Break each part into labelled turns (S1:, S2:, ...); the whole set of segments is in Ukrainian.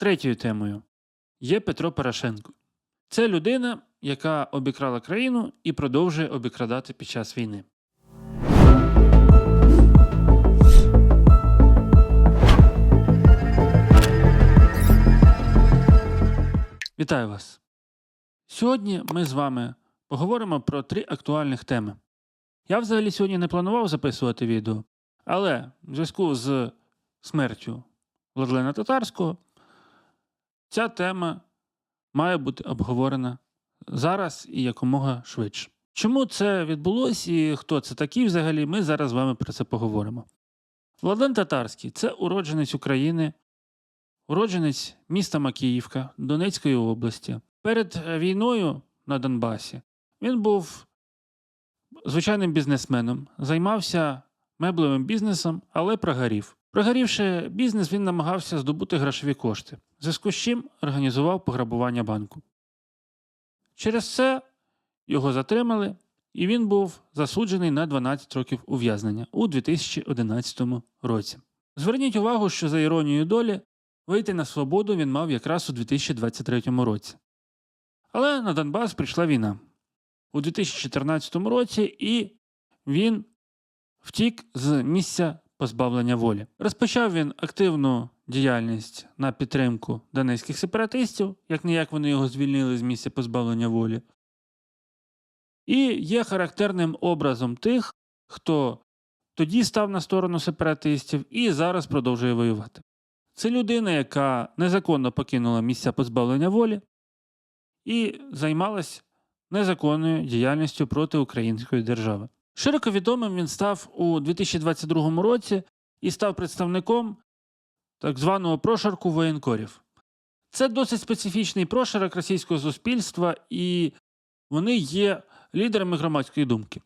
S1: Третьою темою є Петро Порошенко. Це людина, яка обікрала країну і продовжує обікрадати під час війни. Вітаю вас! Сьогодні ми з вами поговоримо про три актуальних теми. Я взагалі сьогодні не планував записувати відео, але в зв'язку з смертю Владлена Татарського ця тема має бути обговорена зараз і якомога швидше. Чому це відбулося і хто це такий взагалі, ми зараз з вами про це поговоримо. Владлен Татарський це уродженець України, уродженець міста Макіївка Донецької області. Перед війною на Донбасі він був звичайним бізнесменом, займався меблевим бізнесом, але прогорів. Прогорівши бізнес, він намагався здобути грошові кошти, в зв'язку з чим організував пограбування банку. Через це його затримали, і він був засуджений на 12 років ув'язнення у 2011 році. Зверніть увагу, що за іронією долі вийти на свободу він мав якраз у 2023 році. Але на Донбас прийшла війна у 2014 році, і він втік з місця позбавлення волі. Розпочав він активну діяльність на підтримку донецьких сепаратистів, як ніяк вони його звільнили з місця позбавлення волі. І є характерним образом тих, хто тоді став на сторону сепаратистів і зараз продовжує воювати. Це людина, яка незаконно покинула місця позбавлення волі і займалась незаконною діяльністю проти української держави. Широко відомим він став у 2022 році і став представником так званого прошарку воєнкорів. Це досить специфічний прошарок російського суспільства, і вони є лідерами громадської думки.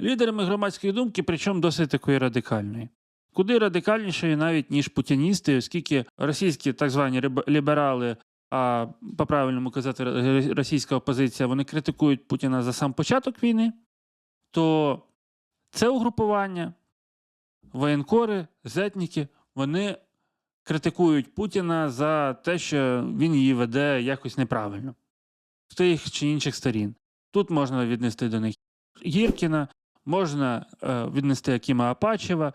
S1: Лідерами громадської думки, причому досить такої радикальної. Куди радикальнішої навіть, ніж путіністи, оскільки російські так звані ліберали, а по правильному казати, російська опозиція, вони критикують Путіна за сам початок війни, то це угрупування, воєнкори, зетніки, вони критикують Путіна за те, що він її веде якось неправильно з тих чи інших сторін. Тут можна віднести до них Гіркіна, можна е, віднести Акіма Апачева,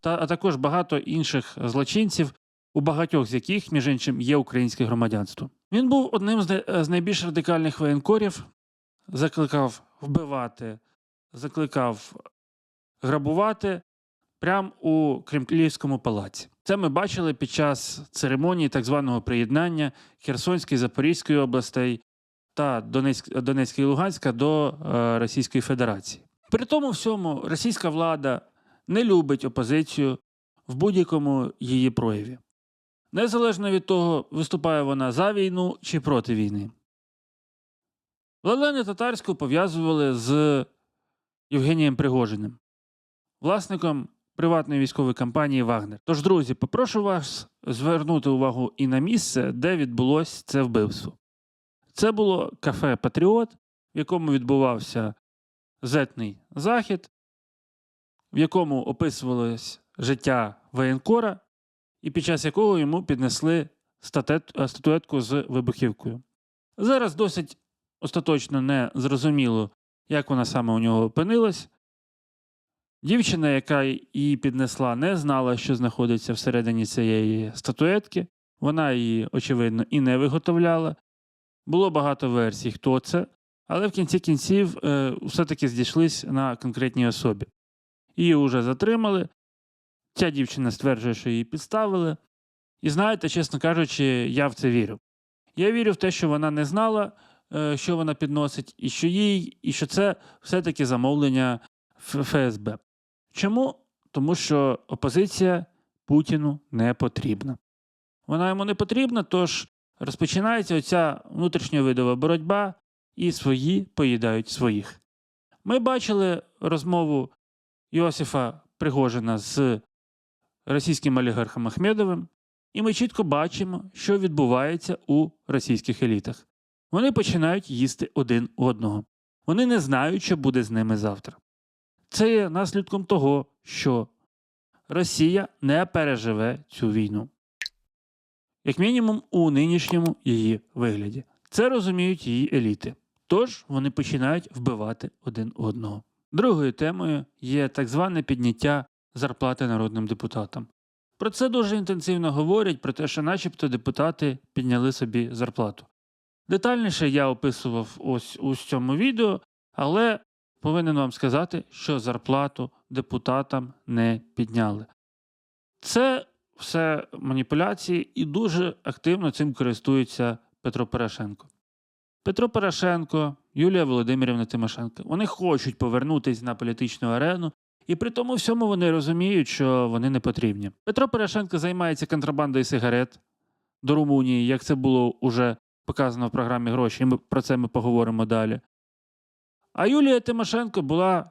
S1: та, а також багато інших злочинців, у багатьох з яких, між іншим, є українське громадянство. Він був одним з, з найбільш радикальних воєнкорів, закликав вбивати, закликав грабувати прямо у Кремлівському палаці. Це ми бачили під час церемонії так званого приєднання Херсонської, Запорізької областей та Донецьк, Донецька і Луганська до е, Російської Федерації. При тому всьому російська влада не любить опозицію в будь-якому її прояві. Незалежно від того, виступає вона за війну чи проти війни. Владлену Татарську пов'язували з Євгенієм Пригожиним, власником приватної військової компанії Вагнер. Тож, друзі, попрошу вас звернути увагу і на місце, де відбулось це вбивство. Це було кафе Патріот, в якому відбувався зетний захід, в якому описувалось життя воєнкора, і під час якого йому піднесли е, статуетку з вибухівкою. Зараз досить остаточно не зрозуміло, як вона саме у нього опинилась. Дівчина, яка її піднесла, не знала, що знаходиться всередині цієї статуетки. Вона її, очевидно, і не виготовляла. Було багато версій, хто це, але в кінці кінців е, все-таки зійшлись на конкретній особі. Її вже затримали. Ця дівчина стверджує, що її підставили. І знаєте, чесно кажучи, я в це вірю. Я вірю в те, що вона не знала, е, що вона підносить, і що їй, і що це все-таки замовлення ФСБ. Чому? Тому що опозиція Путіну не потрібна. Вона йому не потрібна, тож розпочинається оця внутрішньовидова боротьба, і свої поїдають своїх. Ми бачили розмову Йосифа Пригожина з російським олігархом Ахмедовим, і ми чітко бачимо, що відбувається у російських елітах. Вони починають їсти один одного. Вони не знають, що буде з ними завтра. Це є наслідком того, що Росія не переживе цю війну. як мінімум у нинішньому її вигляді. Це розуміють її еліти. Тож вони починають вбивати один одного. Другою темою є так зване підняття зарплати народним депутатам. Про це дуже інтенсивно говорять, про те, що начебто депутати підняли собі зарплату. Детальніше я описував ось у цьому відео, але повинен вам сказати, що зарплату депутатам не підняли. Це все маніпуляції і дуже активно цим користується Петро Порошенко. Петро Порошенко, Юлія Володимирівна Тимошенко. Вони хочуть повернутися на політичну арену, і при тому всьому вони розуміють, що вони не потрібні. Петро Порошенко займається контрабандою сигарет до Румунії, як це було уже показано в програмі гроші, ми про це ми поговоримо далі. А Юлія Тимошенко була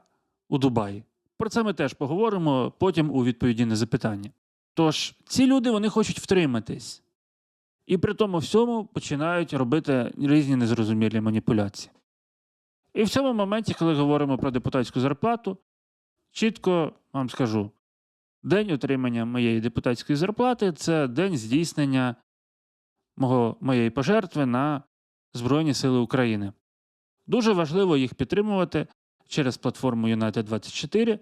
S1: у Дубаї. Про це ми теж поговоримо потім у відповіді на запитання. Тож, ці люди вони хочуть втриматись. І при тому всьому починають робити різні незрозумілі маніпуляції. І в цьому моменті, коли говоримо про депутатську зарплату, чітко вам скажу: день отримання моєї депутатської зарплати це день здійснення мого, моєї пожертви на Збройні Сили України. Дуже важливо їх підтримувати через платформу United 24,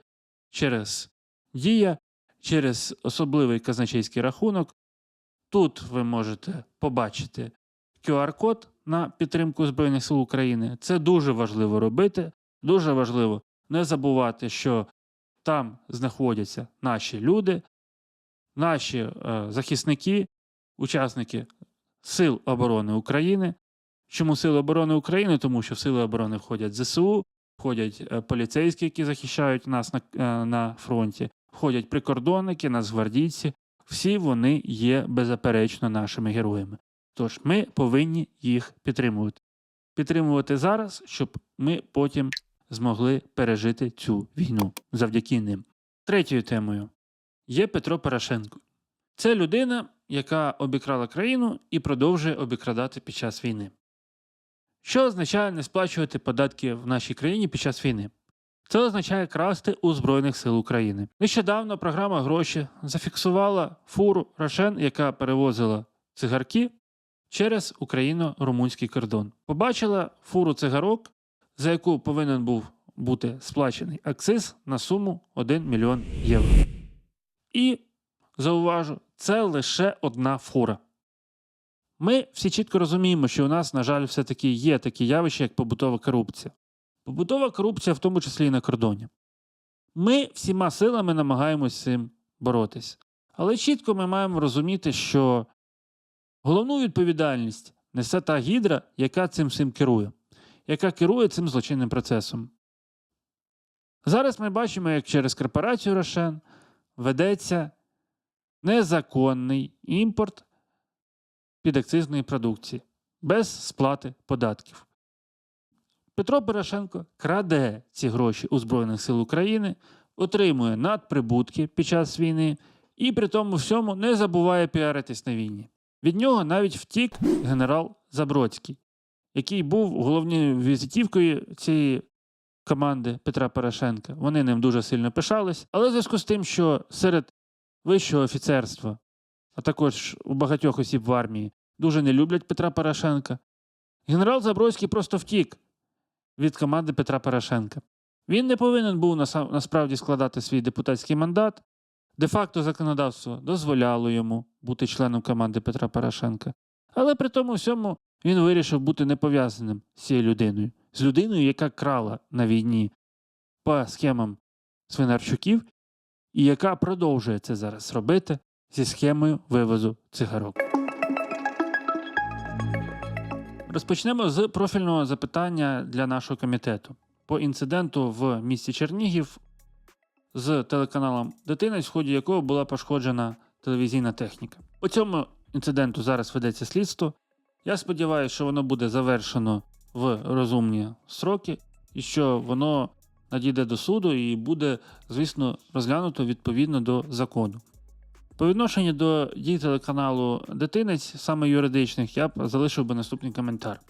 S1: через Дія, через особливий казначейський рахунок. Тут ви можете побачити QR-код на підтримку Збройних сил України. Це дуже важливо робити. Дуже важливо не забувати, що там знаходяться наші люди, наші е, захисники, учасники Сил оборони України. Чому Сили оборони України? Тому що в Сили оборони входять ЗСУ, входять е, поліцейські, які захищають нас на, е, на фронті, входять прикордонники, нацгвардійці. Всі вони є беззаперечно нашими героями. Тож ми повинні їх підтримувати. Підтримувати зараз, щоб ми потім змогли пережити цю війну завдяки ним. Третьою темою є Петро Порошенко. Це людина, яка обікрала країну і продовжує обікрадати під час війни. Що означає не сплачувати податки в нашій країні під час війни? Це означає красти у Збройних сил України. Нещодавно програма гроші зафіксувала фуру Рошен, яка перевозила цигарки через україно-румунський кордон. Побачила фуру цигарок, за яку повинен був бути сплачений акциз на суму 1 мільйон євро. І зауважу, це лише одна фура. Ми всі чітко розуміємо, що у нас, на жаль, все-таки є такі явища, як побутова корупція. Побутова корупція, в тому числі і на кордоні. Ми всіма силами намагаємось з цим боротись. Але чітко ми маємо розуміти, що головну відповідальність несе та гідра, яка цим всім керує, яка керує цим злочинним процесом. Зараз ми бачимо, як через корпорацію Рошен ведеться незаконний імпорт підакцизної продукції без сплати податків. Петро Порошенко краде ці гроші у Збройних сил України, отримує надприбутки під час війни і при тому всьому не забуває піаритись на війні. Від нього навіть втік генерал Забродський, який був головною візитівкою цієї команди Петра Порошенка. Вони ним дуже сильно пишались, але в зв'язку з тим, що серед вищого офіцерства, а також у багатьох осіб в армії, дуже не люблять Петра Порошенка, генерал Забродський просто втік від команди Петра Порошенка. Він не повинен був насправді складати свій депутатський мандат. Де-факто законодавство дозволяло йому бути членом команди Петра Порошенка. Але при тому всьому він вирішив бути не пов'язаним з цією людиною, з людиною, яка крала на війні по схемам Свинарчуків, і яка продовжує це зараз робити зі схемою вивозу цигарок. Розпочнемо з профільного запитання для нашого комітету по інциденту в місті Чернігів з телеканалом Дитинець, в ході якого була пошкоджена телевізійна техніка. По цьому інциденту зараз ведеться слідство. Я сподіваюся, що воно буде завершено в розумні сроки і що воно надійде до суду і буде, звісно, розглянуто відповідно до закону. По відношенню до дій телеканалу Дитинець, саме юридичних, я б залишив би наступний коментар.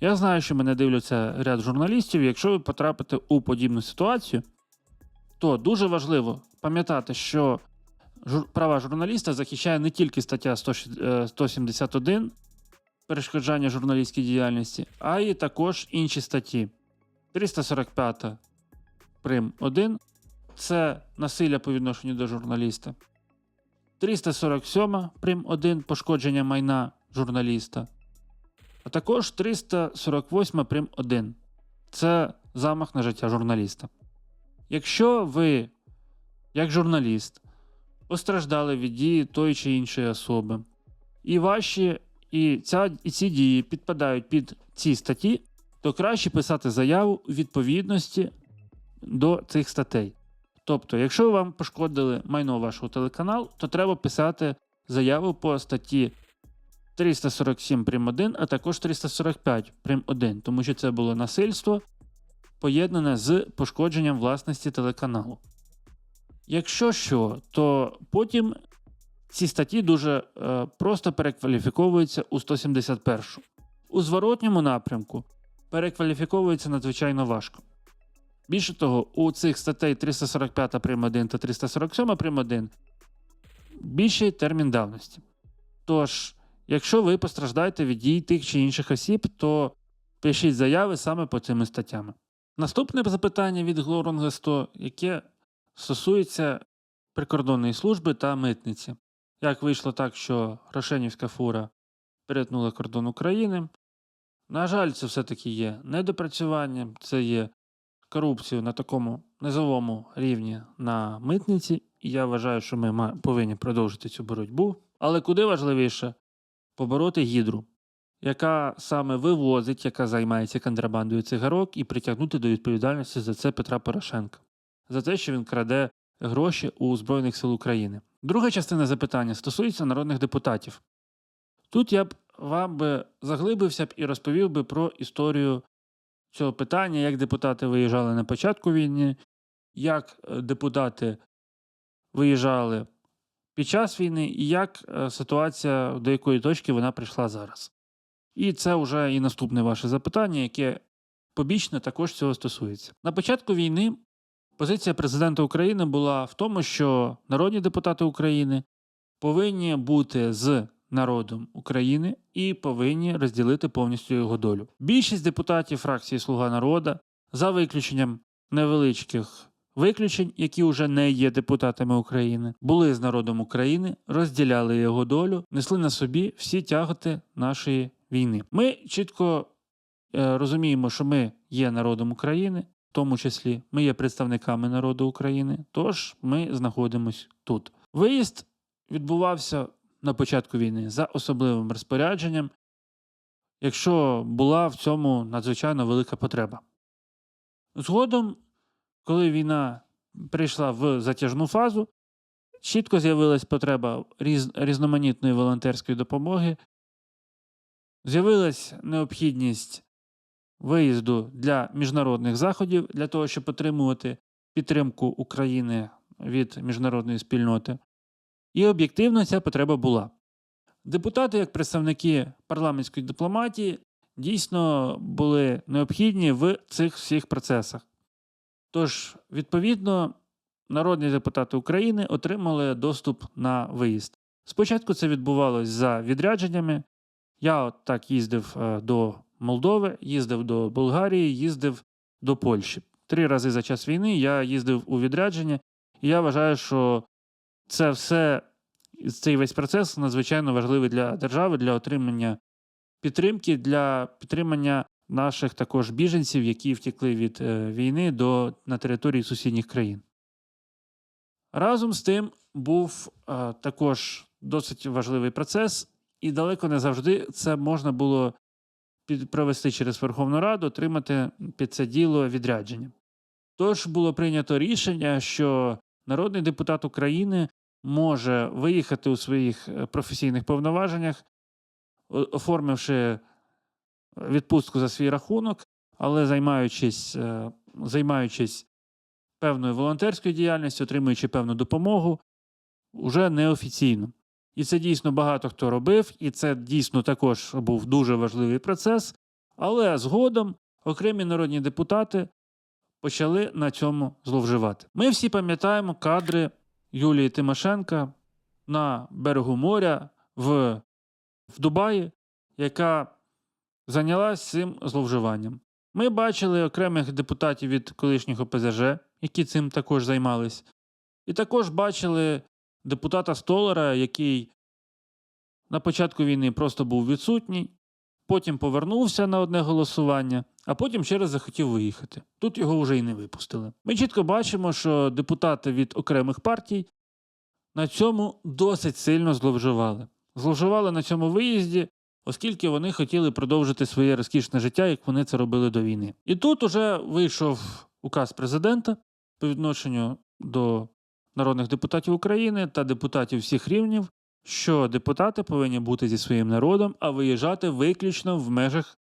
S1: Я знаю, що мене дивляться ряд журналістів. Якщо ви потрапите у подібну ситуацію, то дуже важливо пам'ятати, що права журналіста захищає не тільки стаття 100 е, 171 перешкоджання журналістській діяльності, а й також інші статті. 345 прим 1 це насилля по відношенню до журналіста. 347 прим 1 пошкодження майна журналіста. А також 348 прим 1 це замах на життя журналіста. Якщо ви, як журналіст, постраждали від дії тої чи іншої особи, і ваші і, ця, і ці дії підпадають під ці статті, то краще писати заяву у відповідності до цих статей. Тобто, якщо вам пошкодили майно вашого телеканалу, то треба писати заяву по статті 347 прим 1, а також 345 прим 1, тому що це було насильство, поєднане з пошкодженням власності телеканалу. Якщо що, то потім ці статті дуже е, просто перекваліфіковуються у 171. У зворотньому напрямку перекваліфіковується надзвичайно важко. Більше того, у цих статей 345 прим 1 та 347 прим 1 більший термін давності. Тож, якщо ви постраждаєте від дій тих чи інших осіб, то пишіть заяви саме по цими статтями. Наступне запитання від Глоронга 100, яке стосується прикордонної служби та митниці. Як вийшло так, що Рошенівська фура перетнула кордон України? На жаль, це все-таки є недопрацюванням, це є корупцією на такому низовому рівні на митниці, і я вважаю, що ми повинні продовжити цю боротьбу. Але куди важливіше побороти гідру, яка саме вивозить, яка займається контрабандою цигарок, і притягнути до відповідальності за це Петра Порошенка, за те, що він краде гроші у Збройних сил України. Друга частина запитання стосується народних депутатів. Тут я б вам би заглибився б і розповів би про історію цього питання, як депутати виїжджали на початку війни, як е, депутати виїжджали під час війни, і як е, ситуація, до якої точки вона прийшла зараз. І це вже і наступне ваше запитання, яке побічно також цього стосується. На початку війни позиція президента України була в тому, що народні депутати України повинні бути з народом України і повинні розділити повністю його долю. Більшість депутатів фракції Слуга народа, за виключенням невеличких виключень, які вже не є депутатами України, були з народом України, розділяли його долю, несли на собі всі тяготи нашої війни. Ми чітко е, розуміємо, що ми є народом України, в тому числі ми є представниками народу України, тож ми знаходимося тут. Виїзд відбувався на початку війни за особливим розпорядженням, якщо була в цьому надзвичайно велика потреба. Згодом, коли війна прийшла в затяжну фазу, чітко з'явилась потреба різ, різноманітної волонтерської допомоги, з'явилась необхідність виїзду для міжнародних заходів для того, щоб отримувати підтримку України від міжнародної спільноти. І об'єктивно ця потреба була. Депутати, як представники парламентської дипломатії, дійсно були необхідні в цих всіх процесах. Тож, відповідно, народні депутати України отримали доступ на виїзд. Спочатку це відбувалось за відрядженнями. Я от так їздив е, до Молдови, їздив до Болгарії, їздив до Польщі. Три рази за час війни я їздив у відрядження, і я вважаю, що це все, цей весь процес надзвичайно важливий для держави, для отримання підтримки, для підтримання наших також біженців, які втекли від е, війни до, на території сусідніх країн. Разом з тим був е, також досить важливий процес, і далеко не завжди це можна було провести через Верховну Раду, отримати під це діло відрядження. Тож було прийнято рішення, що народний депутат України може виїхати у своїх е, професійних повноваженнях, оформивши відпустку за свій рахунок, але займаючись, е, займаючись певною волонтерською діяльністю, отримуючи певну допомогу, уже неофіційно. І це дійсно багато хто робив, і це дійсно також був дуже важливий процес. Але згодом окремі народні депутати почали на цьому зловживати. Ми всі пам'ятаємо кадри Юлії Тимошенка на берегу моря в, в Дубаї, яка зайнялась цим зловживанням. Ми бачили окремих депутатів від колишнього ОПЗЖ, які цим також займались. І також бачили депутата Столара, який на початку війни просто був відсутній, потім повернувся на одне голосування, а потім ще раз захотів виїхати. Тут його вже й не випустили. Ми чітко бачимо, що депутати від окремих партій на цьому досить сильно зловживали. Зловживали на цьому виїзді, оскільки вони хотіли продовжити своє розкішне життя, як вони це робили до війни. І тут уже вийшов указ президента по відношенню до народних депутатів України та депутатів всіх рівнів, що депутати повинні бути зі своїм народом, а виїжджати виключно в межах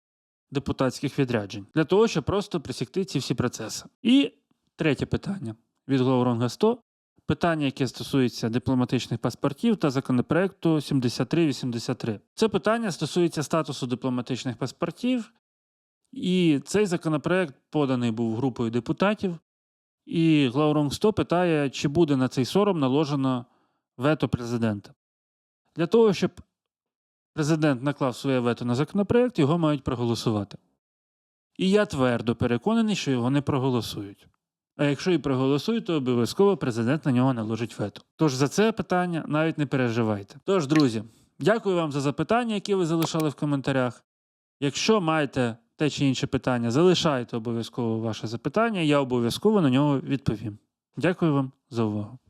S1: депутатських відряджень для того, щоб просто присікти ці всі процеси. І третє питання від Глауронга 100. Питання, яке стосується дипломатичних паспортів та законопроекту 7383. Це питання стосується статусу дипломатичних паспортів, і цей законопроект поданий був групою депутатів. І Глауронг 100 питає, чи буде на цей сором наложено вето президента. Для того, щоб президент наклав своє вето на законопроект, його мають проголосувати. І я твердо переконаний, що його не проголосують. А якщо і проголосують, то обов'язково президент на нього наложить вето. Тож за це питання навіть не переживайте. Тож, друзі, дякую вам за запитання, які ви залишали в коментарях. Якщо маєте те чи інше питання, залишайте обов'язково ваше запитання, я обов'язково на нього відповім. Дякую вам за увагу.